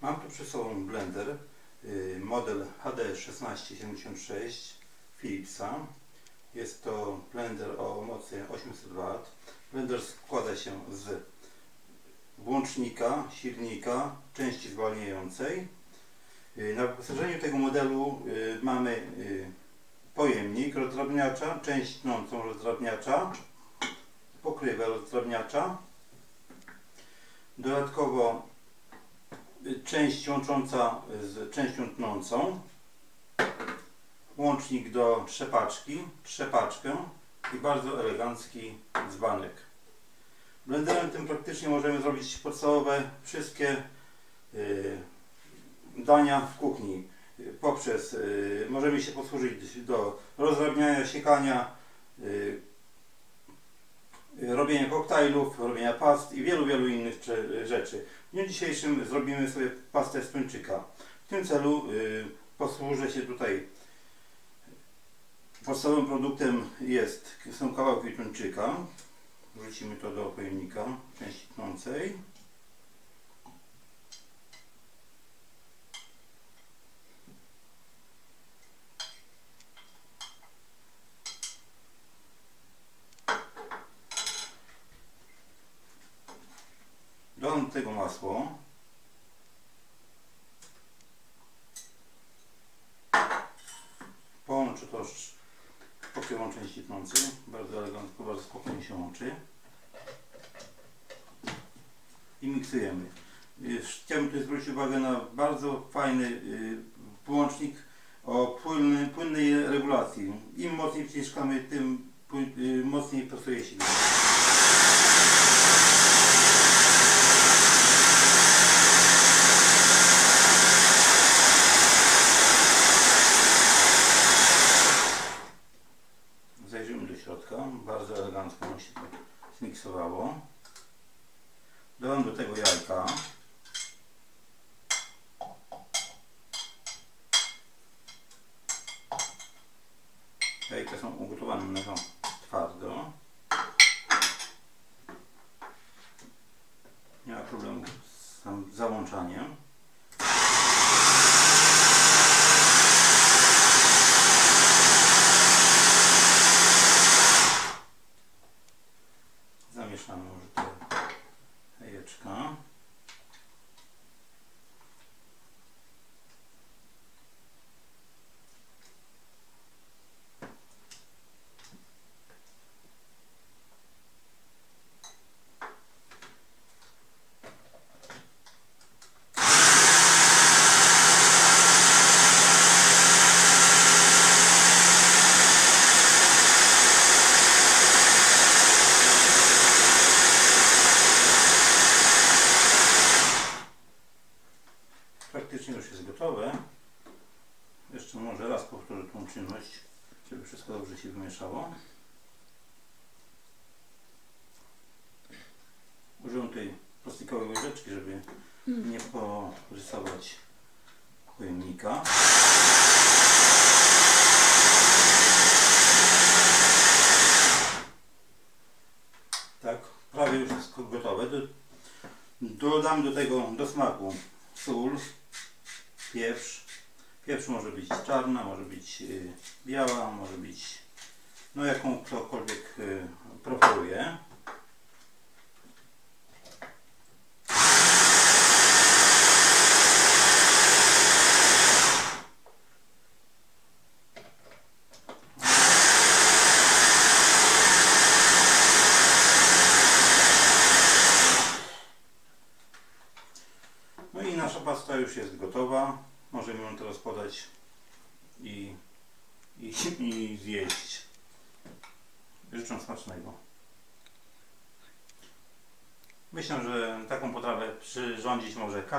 Mam tu przed sobą blender y, model HD1676 Philipsa. Jest to blender o mocy 800 W. Blender składa się z włącznika, silnika, części zwalniającej. Y, Na wyposażeniu tego modelu y, mamy pojemnik rozdrabniacza, część tnącą rozdrabniacza, pokrywę rozdrabniacza. Dodatkowo część łącząca z częścią tnącą, łącznik do trzepaczki, trzepaczkę i bardzo elegancki dzbanek. Blenderem tym praktycznie możemy zrobić podstawowe wszystkie y, dania w kuchni. Poprzez y, możemy się posłużyć do rozdrabniania, siekania, y, robienia koktajlów, robienia past i wielu, wielu innych rzeczy. W dniu dzisiejszym zrobimy sobie pastę z tuńczyka. W tym celu y, posłużę się tutaj podstawowym produktem jest, są kawałki tuńczyka. Wrzucimy to do pojemnika części tnącej. Tego masło. Połączę to z pokrywą części tnącej. Bardzo elegancko, bardzo spokojnie się łączy. I miksujemy. Y, Chciałbym tu zwrócić uwagę na bardzo fajny y, połącznik o płynny, płynnej regulacji. Im mocniej wciskamy, tym pły- y, mocniej prostuje się. Bardzo elegancko nam się to zmiksowało. Dodam do tego jajka. Jajka są ugotowane na twardo. Nie ma problemu z załączaniem. Zamieszamy może te jajeczka. Praktycznie już jest gotowe. Jeszcze może raz powtórzę tą czynność, żeby wszystko dobrze się wymieszało. Użyłem tej plastikowej łyżeczki, żeby nie porysować pojemnika. Tak, prawie już jest gotowe. Do- Dodam do tego do smaku sól, pieprz. Pieprz może być czarna, może być y, biała, może być no jaką ktokolwiek y, preferuje. Nasza pasta już jest gotowa. Możemy ją teraz podać i, i, i zjeść. Życzę smacznego. Myślę, że taką potrawę przyrządzić może każdy.